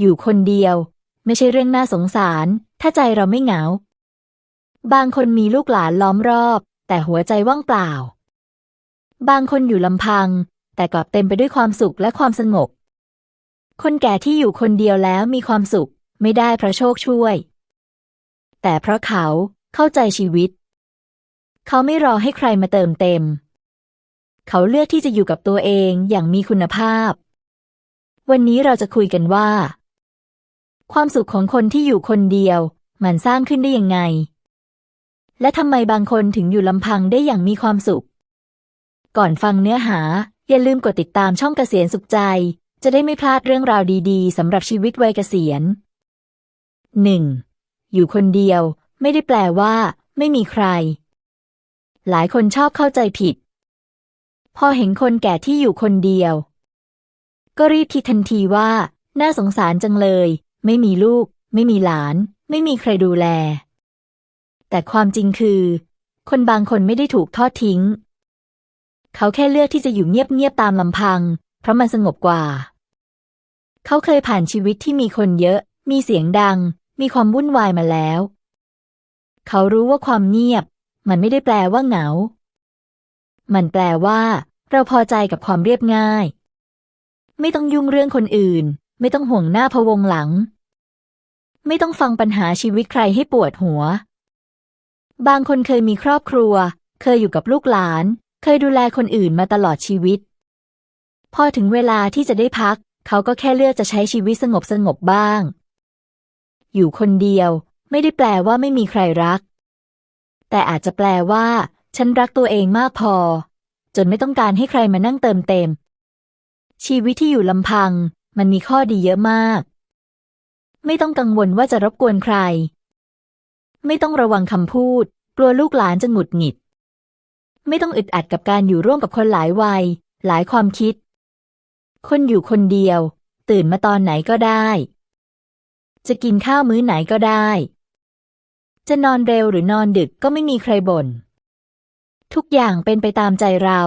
อยู่คนเดียว ไม่ใช่เรื่องน่าสงสาร ถ้าใจเราไม่เหงา บางคนมีลูกหลานล้อมรอบ แต่หัวใจว่างเปล่า บางคนอยู่ลำพัง แต่กลับเต็มไปด้วยความสุขและความสงบ คนแก่ที่อยู่คนเดียวแล้วมีความสุข ไม่ได้เพราะโชคช่วย แต่เพราะเขาเข้าใจชีวิต เขาไม่รอให้ใครมาเติมเต็ม เขาเลือกที่จะอยู่กับตัวเองอย่างมีคุณภาพวันนี้เราจะคุยกันว่า ความสุขของคนที่อยู่คนเดียว มันสร้างขึ้นได้ยังไง และทำไมบางคนถึงอยู่ลำพังได้อย่างมีความสุข ก่อนฟังเนื้อหา อย่าลืมกดติดตามช่องเกษียณสุขใจ จะได้ไม่พลาดเรื่องราวดีๆสำหรับชีวิตวัยเกษียณ 1. อยู่คนเดียว ไม่ได้แปลว่า ไม่มีใคร หลายคนชอบเข้าใจผิด พอเห็นคนแก่ที่อยู่คนเดียว ก็รีบคิดทันทีว่า น่าสงสารจังเลย ไม่มีลูก ไม่มีหลาน ไม่มีใครดูแล แต่ความจริงคือ คนบางคนไม่ได้ถูกทอดทิ้ง เขาแค่เลือกที่จะอยู่เงียบๆตามลำพัง เพราะมันสงบกว่า เขาเคยผ่านชีวิตที่มีคนเยอะ มีเสียงดัง มีความวุ่นวายมาแล้ว เขารู้ว่าความเงียบ มันไม่ได้แปลว่าเหงา มันแปลว่า เราพอใจกับความเรียบง่าย ไม่ต้องยุ่งเรื่องคนอื่น ไม่ต้องห่วงหน้าพะวงหลัง ไม่ต้องฟังปัญหาชีวิตใครให้ปวดหัว บางคนเคยมีครอบครัว เคยอยู่กับลูกหลาน เคยดูแลคนอื่นมาตลอดชีวิต พอถึงเวลาที่จะได้พัก เขาก็แค่เลือกจะใช้ชีวิตสงบสงบบ้าง อยู่คนเดียวไม่ได้แปลว่าไม่มีใครรัก แต่อาจจะแปลว่า ฉันรักตัวเองมากพอ จนไม่ต้องการให้ใครมานั่งเติมเต็มชีวิตที่อยู่ลำพัง มันมีข้อดีเยอะมาก ไม่ต้องกังวลว่าจะรบกวนใคร ไม่ต้องระวังคำพูด กลัวลูกหลานจะหงุดหงิด ไม่ต้องอึดอัดกับการอยู่ร่วมกับคนหลายวัย หลายความคิด คนอยู่คนเดียว ตื่นมาตอนไหนก็ได้ จะกินข้าวมื้อไหนก็ได้ จะนอนเร็วหรือนอนดึกก็ไม่มีใครบน่น ทุกอย่างเป็นไปตามใจเรา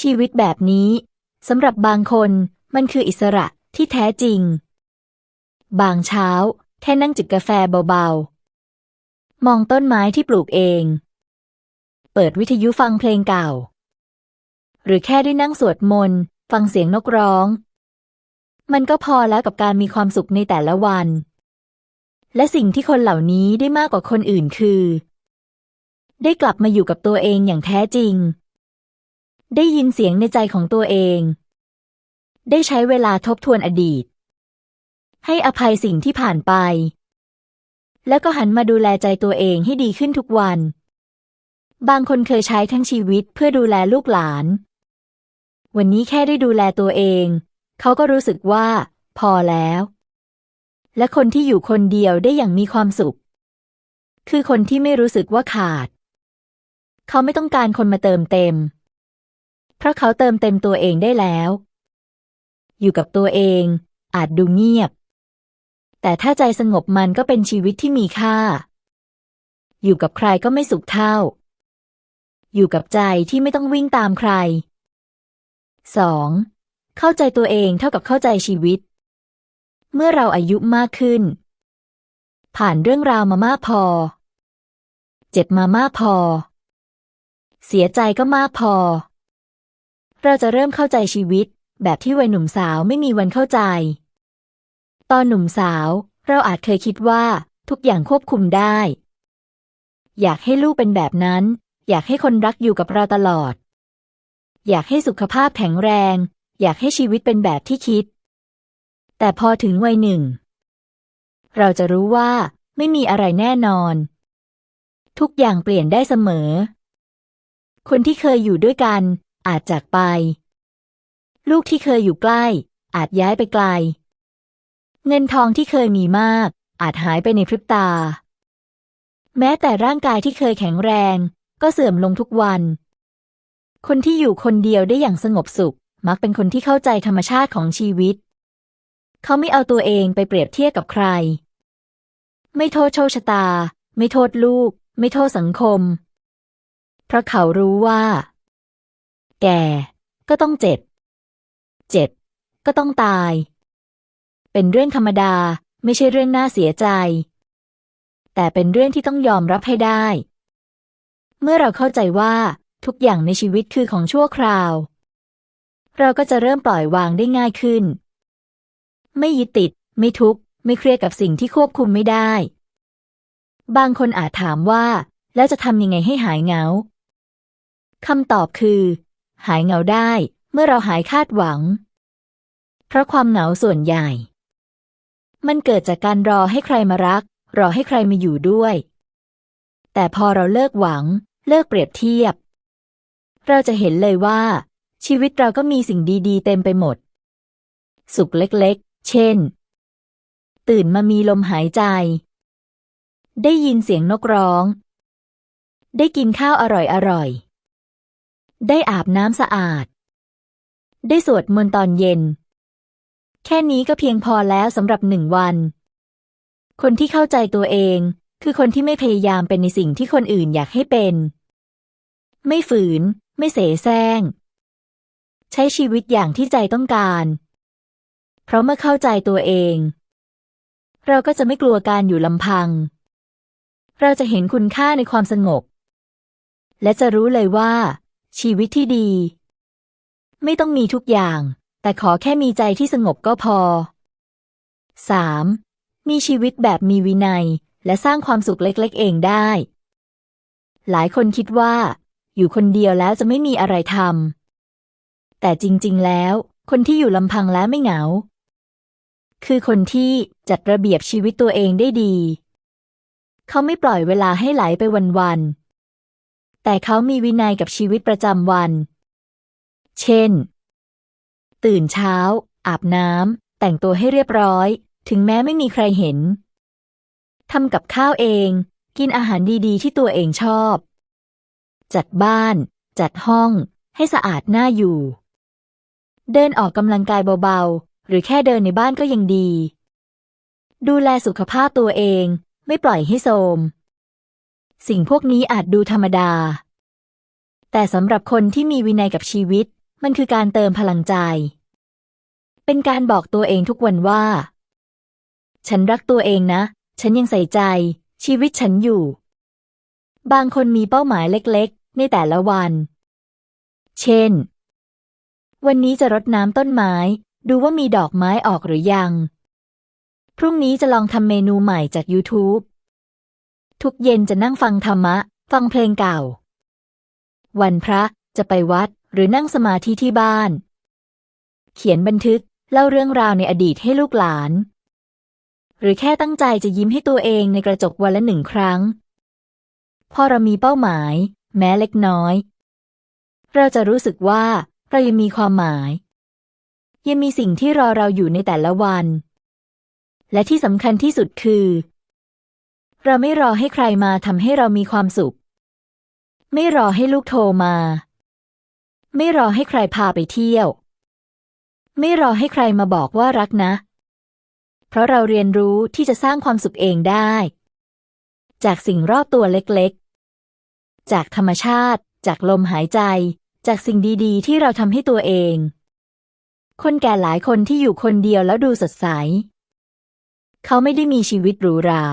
ชีวิตแบบนี้สำหรับบางคน มันคืออิสระที่แท้จริง บางเช้า แค่นั่งจิบกาแฟเบาๆ มองต้นไม้ที่ปลูกเอง เปิดวิทยุฟังเพลงเก่า หรือแค่ได้นั่งสวดมนต์ ฟังเสียงนกร้อง มันก็พอแล้วกับการมีความสุขในแต่ละวัน และสิ่งที่คนเหล่านี้ได้มากกว่าคนอื่นคือ ได้กลับมาอยู่กับตัวเองอย่างแท้จริง ได้ยินเสียงในใจของตัวเอง ได้ใช้เวลาทบทวนอดีต ให้อภัยสิ่งที่ผ่านไป แล้วก็หันมาดูแลใจตัวเองให้ดีขึ้นทุกวัน บางคนเคยใช้ทั้งชีวิตเพื่อดูแลลูกหลาน วันนี้แค่ได้ดูแลตัวเอง เขาก็รู้สึกว่า พอแล้ว และคนที่อยู่คนเดียวได้อย่างมีความสุข คือคนที่ไม่รู้สึกว่าขาด เขาไม่ต้องการคนมาเติมเต็ม เพราะเขาเติมเต็มตัวเองได้แล้ว อยู่กับตัวเอง อาจดูเงียบ แต่ถ้าใจสงบมันก็เป็นชีวิตที่มีค่า อยู่กับใครก็ไม่สุขเท่า อยู่กับใจที่ไม่ต้องวิ่งตามใคร 2. เข้าใจตัวเองเท่ากับเข้าใจชีวิต เมื่อเราอายุมากขึ้น ผ่านเรื่องราวมามากพอ เจ็บมามากพอ เสียใจก็มากพอ เราจะเริ่มเข้าใจชีวิต แบบที่วัยหนุ่มสาวไม่มีวันเข้าใจ ตอนหนุ่มสาว เราอาจเคยคิดว่า ทุกอย่างควบคุมได้ อยากให้ลูกเป็นแบบนั้น อยากให้คนรักอยู่กับเราตลอด อยากให้สุขภาพแข็งแรง อยากให้ชีวิตเป็นแบบที่คิด แต่พอถึงวัยหนึ่ง เราจะรู้ว่าไม่มีอะไรแน่นอน ทุกอย่างเปลี่ยนได้เสมอ คนที่เคยอยู่ด้วยกันอาจจากไป ลูกที่เคยอยู่ใกล้ อาจย้ายไปไกล เงินทองที่เคยมีมาก อาจหายไปในพริบตา แม้แต่ร่างกายที่เคยแข็งแรง ก็เสื่อมลงทุกวัน คนที่อยู่คนเดียวได้อย่างสงบสุข มักเป็นคนที่เข้าใจธรรมชาติของชีวิต เขาไม่เอาตัวเองไปเปรียบเทียบกับใคร ไม่โทษโชคชะตา ไม่โทษลูก ไม่โทษสังคม เพราะเขารู้ว่า แก่ก็ต้องเจ็บ เจ็บ ก็ต้องตาย เป็นเรื่องธรรมดาไม่ใช่เรื่องน่าเสียใจ แต่เป็นเรื่องที่ต้องยอมรับให้ได้ เมื่อเราเข้าใจว่าทุกอย่างในชีวิตคือของชั่วคราว เราก็จะเริ่มปล่อยวางได้ง่ายขึ้น ไม่ยึดติด ไม่ทุกข์ ไม่เครียดกับสิ่งที่ควบคุมไม่ได้ บางคนอาจถามว่า แล้วจะทำยังไงให้หายเหงาคำตอบคือ หายเหงาได้ มื่อเราหายคาดหวัง เพราะความเหงาส่วนใหญ่ มันเกิดจากการรอให้ใครมารัก รอให้ใครมาอยู่ด้วย แต่พอเราเลิกหวัง เลิกเปรียบเทียบ เราจะเห็นเลยว่า ชีวิตเราก็มีสิ่งดีๆ เต็มไปหมด สุขเล็กๆ เช่น ตื่นมามีลมหายใจ ได้ยินเสียงนกร้อง ได้กินข้าวอร่อยๆได้อาบน้ำสะอาด ได้สวดมนต์ตอนเย็น แค่นี้ก็เพียงพอแล้วสำหรับหนึ่งวัน คนที่เข้าใจตัวเอง คือคนที่ไม่พยายามเป็นในสิ่งที่คนอื่นอยากให้เป็น ไม่ฝืน ไม่เสแสร้ง ใช้ชีวิตอย่างที่ใจต้องการ เพราะเมื่อเข้าใจตัวเอง เราก็จะไม่กลัวการอยู่ลำพัง เราจะเห็นคุณค่าในความสงบ และจะรู้เลยว่า ชีวิตที่ดี ไม่ต้องมีทุกอย่าง แต่ขอแค่มีใจที่สงบก็พอ 3. มีชีวิตแบบมีวินัย และสร้างความสุขเล็กๆ เองได้ หลายคนคิดว่า อยู่คนเดียวแล้วจะไม่มีอะไรทำแต่จริงๆ แล้ว คนที่อยู่ลำพังแล้วไม่เหงา คือคนที่จัดระเบียบชีวิตตัวเองได้ดี เขาไม่ปล่อยเวลาให้ไหลไปวันๆแต่เขามีวินัยกับชีวิตประจำวัน เช่น ตื่นเช้า อาบน้ำ แต่งตัวให้เรียบร้อย ถึงแม้ไม่มีใครเห็น ทำกับข้าวเอง กินอาหารดีๆ ที่ตัวเองชอบ จัดบ้าน จัดห้อง ให้สะอาดน่าอยู่ เดินออกกำลังกายเบาๆ หรือแค่เดินในบ้านก็ยังดี ดูแลสุขภาพตัวเอง ไม่ปล่อยให้โทรมสิ่งพวกนี้อาจดูธรรมดา แต่สำหรับคนที่มีวินัยกับชีวิต มันคือการเติมพลังใจ เป็นการบอกตัวเองทุกวันว่า ฉันรักตัวเองนะ ฉันยังใส่ใจ ชีวิตฉันอยู่ บางคนมีเป้าหมายเล็กๆ ในแต่ละวัน เช่น วันนี้จะรดน้ำต้นไม้ ดูว่ามีดอกไม้ออกหรือยัง พรุ่งนี้จะลองทำเมนูใหม่จาก YouTube ทุกเย็นจะนั่งฟังธรรมะ ฟังเพลงเก่า วันพระจะไปวัด หรือนั่งสมาธิที่บ้าน เขียนบันทึกเล่าเรื่องราวในอดีตให้ลูกหลาน หรือแค่ตั้งใจจะยิ้มให้ตัวเองในกระจกวันละหนึ่งครั้ง พอเรามีเป้าหมาย แม้เล็กน้อย เราจะรู้สึกว่าเรายังมีความหมาย ยังมีสิ่งที่รอเราอยู่ในแต่ละวัน และที่สำคัญที่สุดคือ เราไม่รอให้ใครมาทำให้เรามีความสุข ไม่รอให้ลูกโทรมา ไม่รอให้ใครพาไปเที่ยว ไม่รอให้ใครมาบอกว่ารักนะ เพราะเราเรียนรู้ที่จะสร้างความสุขเองได้ จากสิ่งรอบตัวเล็กๆ จากธรรมชาติ จากลมหายใจ จากสิ่งดีๆ ที่เราทำให้ตัวเอง คนแก่หลายคนที่อยู่คนเดียวแล้วดูสดใส เขาไม่ได้มีชีวิตหรูหรา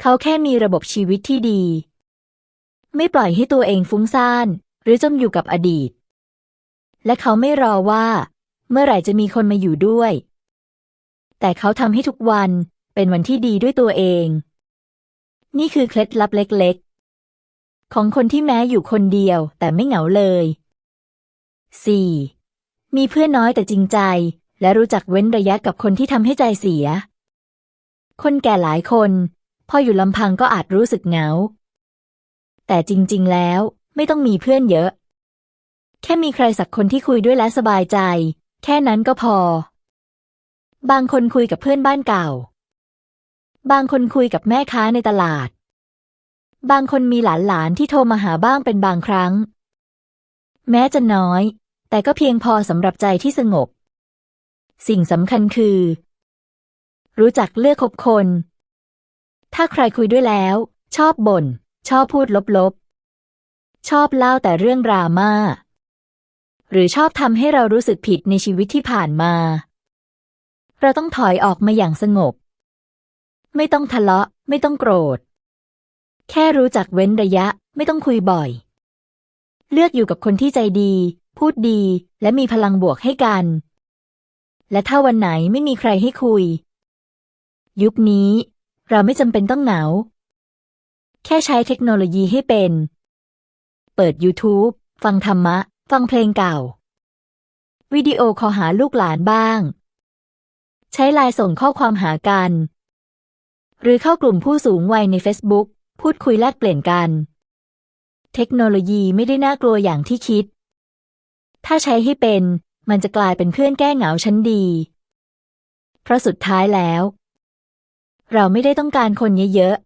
เขาแค่มีระบบชีวิตที่ดี ไม่ปล่อยให้ตัวเองฟุ้งซ่าน หรือจมอยู่กับอดีต และเขาไม่รอว่า เมื่อไหร่จะมีคนมาอยู่ด้วย แต่เขาทำให้ทุกวันเป็นวันที่ดีด้วยตัวเอง นี่คือเคล็ดลับเล็กๆ ของคนที่แม้อยู่คนเดียวแต่ไม่เหงาเลย 4. มีเพื่อนน้อยแต่จริงใจ และรู้จักเว้นระยะกับคนที่ทำให้ใจเสีย คนแก่หลายคน พออยู่ลำพังก็อาจรู้สึกเหงา แต่จริง ๆ แล้ว ไม่ต้องมีเพื่อนเยอะ แค่มีใครสักคนที่คุยด้วยและสบายใจ แค่นั้นก็พอ บางคนคุยกับเพื่อนบ้านเก่า บางคนคุยกับแม่ค้าในตลาด บางคนมีหลานๆที่โทรมาหาบ้างเป็นบางครั้ง แม้จะน้อย แต่ก็เพียงพอสำหรับใจที่สงบ สิ่งสำคัญคือ รู้จักเลือกคบคน ถ้าใครคุยด้วยแล้ว ชอบบ่น ชอบพูดลบๆ ชอบเล่าแต่เรื่องดราม่า หรือชอบทำให้เรารู้สึกผิดในชีวิตที่ผ่านมา เราต้องถอยออกมาอย่างสงบ ไม่ต้องทะเลาะ ไม่ต้องโกรธ แค่รู้จักเว้นระยะ ไม่ต้องคุยบ่อย เลือกอยู่กับคนที่ใจดี พูดดี และมีพลังบวกให้กัน และถ้าวันไหนไม่มีใครให้คุย ยุคนี้เราไม่จำเป็นต้องเหงา แค่ใช้เทคโนโลยีให้เป็น เปิด YouTube ฟังธรรมะ ฟังเพลงเก่า วิดีโอคอลหาลูกหลานบ้าง ใช้ไลน์ส่งข้อความหากัน หรือเข้ากลุ่มผู้สูงวัยใน Facebook พูดคุยแลกเปลี่ยนกัน เทคโนโลยีไม่ได้น่ากลัวอย่างที่คิด ถ้าใช้ให้เป็นมันจะกลายเป็นเพื่อนแก้เหงาชั้นดี เพราะสุดท้ายแล้ว เราไม่ได้ต้องการคนเยอะ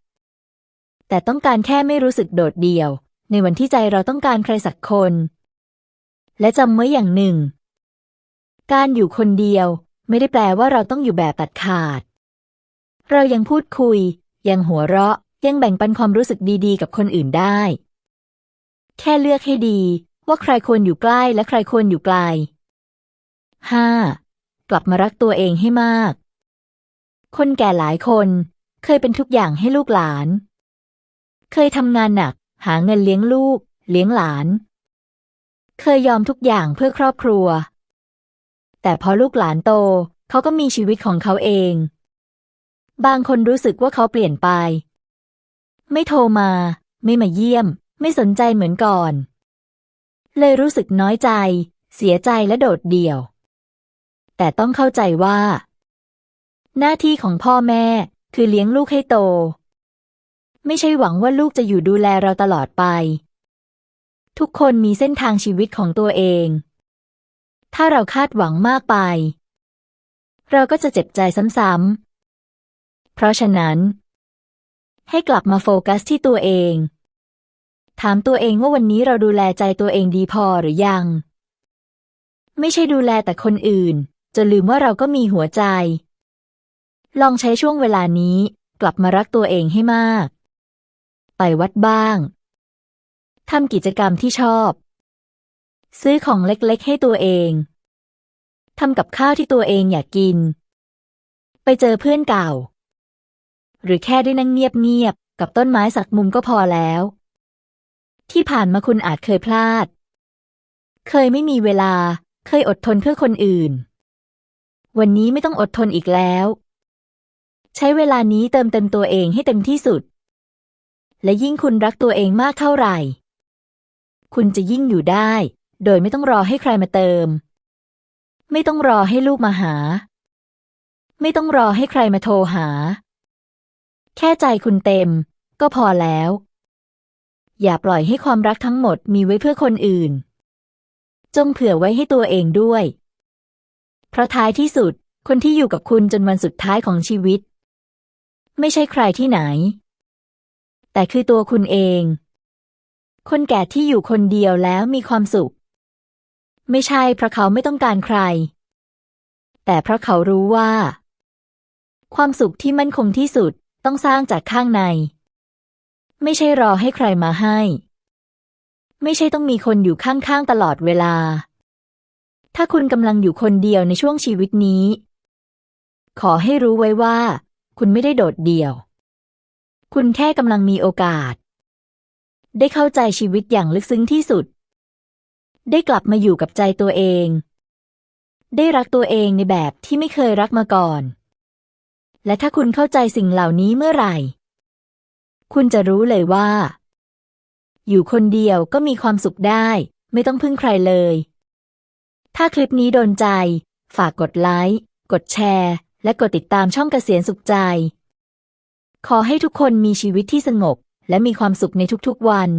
ๆ แต่ต้องการแค่ไม่รู้สึกโดดเดี่ยว ในวันที่ใจเราต้องการใครสักคน และจำไว้อย่างหนึ่ง การอยู่คนเดียวไม่ได้แปลว่าเราต้องอยู่แบบตัดขาด เรายังพูดคุย ยังหัวเราะ ยังแบ่งปันความรู้สึกดีๆ กับคนอื่นได้ แค่เลือกให้ดี ว่าใครควรอยู่ใกล้และใครควรอยู่ไกล 5. กลับมารักตัวเองให้มาก คนแก่หลายคนเคยเป็นทุกอย่างให้ลูกหลาน เคยทำงานหนัก หาเงินเลี้ยงลูก เลี้ยงหลาน เคยยอมทุกอย่างเพื่อครอบครัว แต่พอลูกหลานโตเขาก็มีชีวิตของเขาเอง บางคนรู้สึกว่าเขาเปลี่ยนไป ไม่โทรมา ไม่มาเยี่ยม ไม่สนใจเหมือนก่อน เลยรู้สึกน้อยใจ เสียใจและโดดเดี่ยว แต่ต้องเข้าใจว่า หน้าที่ของพ่อแม่คือเลี้ยงลูกให้โต ไม่ใช่หวังว่าลูกจะอยู่ดูแลเราตลอดไป ทุกคนมีเส้นทางชีวิตของตัวเอง ถ้าเราคาดหวังมากไป เราก็จะเจ็บใจซ้ำๆ เพราะฉะนั้น ให้กลับมาโฟกัสที่ตัวเอง ถามตัวเองว่าวันนี้เราดูแลใจตัวเองดีพอหรือยัง ไม่ใช่ดูแลแต่คนอื่นจนลืมว่าเราก็มีหัวใจ ลองใช้ช่วงเวลานี้กลับมารักตัวเองให้มาก ไปวัดบ้างทำกิจกรรมที่ชอบ ซื้อของเล็กๆ ให้ตัวเองทำกับข้าวที่ตัวเองอยากกิน ไปเจอเพื่อนเก่า หรือแค่ได้นั่งเงียบๆกับต้นไม้สักมุมก็พอแล้ว ที่ผ่านมาคุณอาจเคยพลาด เคยไม่มีเวลา เคยอดทนเพื่อคนอื่น วันนี้ไม่ต้องอดทนอีกแล้ว ใช้เวลานี้เติมเต็มตัวเองให้เต็มที่สุด และยิ่งคุณรักตัวเองมากเท่าไหร่ คุณจะยิ่งอยู่ได้ โดยไม่ต้องรอให้ใครมาเติม ไม่ต้องรอให้ลูกมาหา ไม่ต้องรอให้ใครมาโทรหา แค่ใจคุณเต็ม ก็พอแล้ว อย่าปล่อยให้ความรักทั้งหมดมีไว้เพื่อคนอื่น จงเผื่อไว้ให้ตัวเองด้วย เพราะท้ายที่สุดคนที่อยู่กับคุณจนวันสุดท้ายของชีวิต ไม่ใช่ใครที่ไหน แต่คือตัวคุณเอง คนแก่ที่อยู่คนเดียวแล้วมีความสุข ไม่ใช่เพราะเขาไม่ต้องการใคร แต่เพราะเขารู้ว่า ความสุขที่มั่นคงที่สุดต้องสร้างจากข้างใน ไม่ใช่รอให้ใครมาให้ ไม่ใช่ต้องมีคนอยู่ข้างๆตลอดเวลา ถ้าคุณกำลังอยู่คนเดียวในช่วงชีวิตนี้ ขอให้รู้ไว้ว่า คุณไม่ได้โดดเดี่ยว คุณแค่กำลังมีโอกาส ได้เข้าใจชีวิตอย่างลึกซึ้งที่สุด ได้กลับมาอยู่กับใจตัวเอง ได้รักตัวเองในแบบที่ไม่เคยรักมาก่อน และถ้าคุณเข้าใจสิ่งเหล่านี้เมื่อไหร่ คุณจะรู้เลยว่า อยู่คนเดียวก็มีความสุขได้ ไม่ต้องพึ่งใครเลย ถ้าคลิปนี้โดนใจ ฝากกดไลค์ กดแชร์ และกดติดตามช่องเกษียณสุขใจ ขอให้ทุกคนมีชีวิตที่สงบ และมีความสุขในทุกๆวัน